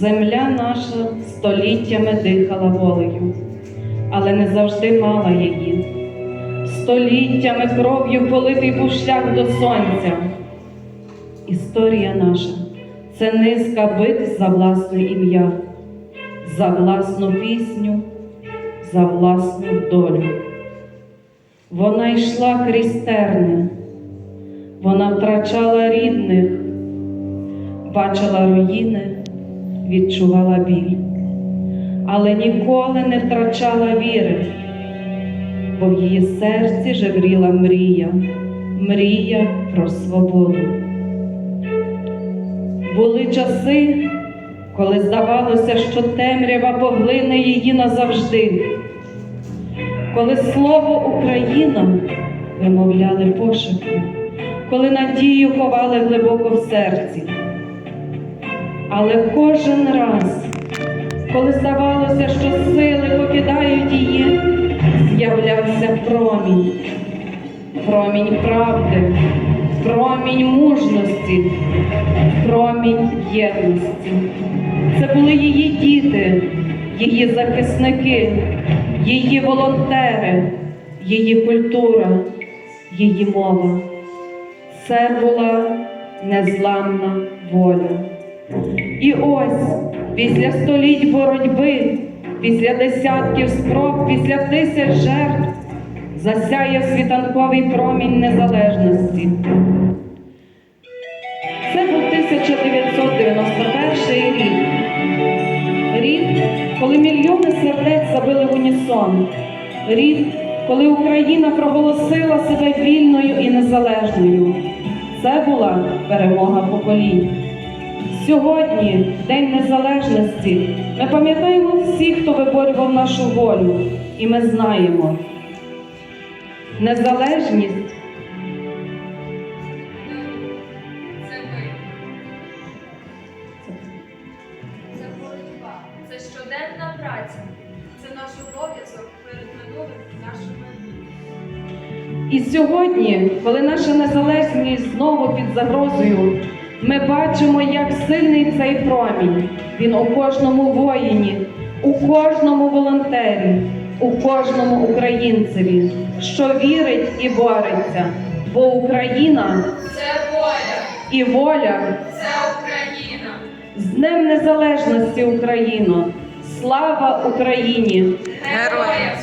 Земля наша століттями дихала волею, але не завжди мала її. Століттями кров'ю политий був шлях до сонця. Історія наша це низка битв за власне ім'я, за власну пісню, за власну долю. Вона йшла крізь терни, вона втрачала рідних, бачила руїни, відчувала біль, але ніколи не втрачала віри, бо в її серці жевріла мрія, мрія про свободу. Були часи, коли здавалося, що темрява поглине її назавжди, коли слово Україна вимовляли пошепки, коли надію ховали глибоко в серці. Але кожен раз, коли здавалося, що сили покидають її, з'являвся промінь, промінь правди, промінь мужності, промінь єдності. Це були її діти, її захисники, її волонтери, її культура, її мова. Це була незламна воля. І ось після століть боротьби, після десятків спроб, після тисяч жертв засяяв світанковий промінь незалежності. Це був 1991 рік. Рік, коли мільйони сердець забили в унісон. Рік, коли Україна проголосила себе вільною і незалежною. Це була перемога поколінь. Сьогодні, День Незалежності, ми пам'ятаємо всіх, хто виборював нашу волю, і ми знаємо. Незалежність Це ми. Це боротьба, це щоденна праця, це наш обов'язок перед минулим і. І сьогодні, коли наша незалежність знову під загрозою, ми бачимо, як сильний цей промінь. Він у кожному воїні, у кожному волонтері, у кожному українцеві, що вірить і бореться. Бо Україна Це воля, і воля це Україна. з Днем Незалежності Україно! Слава Україні! Героям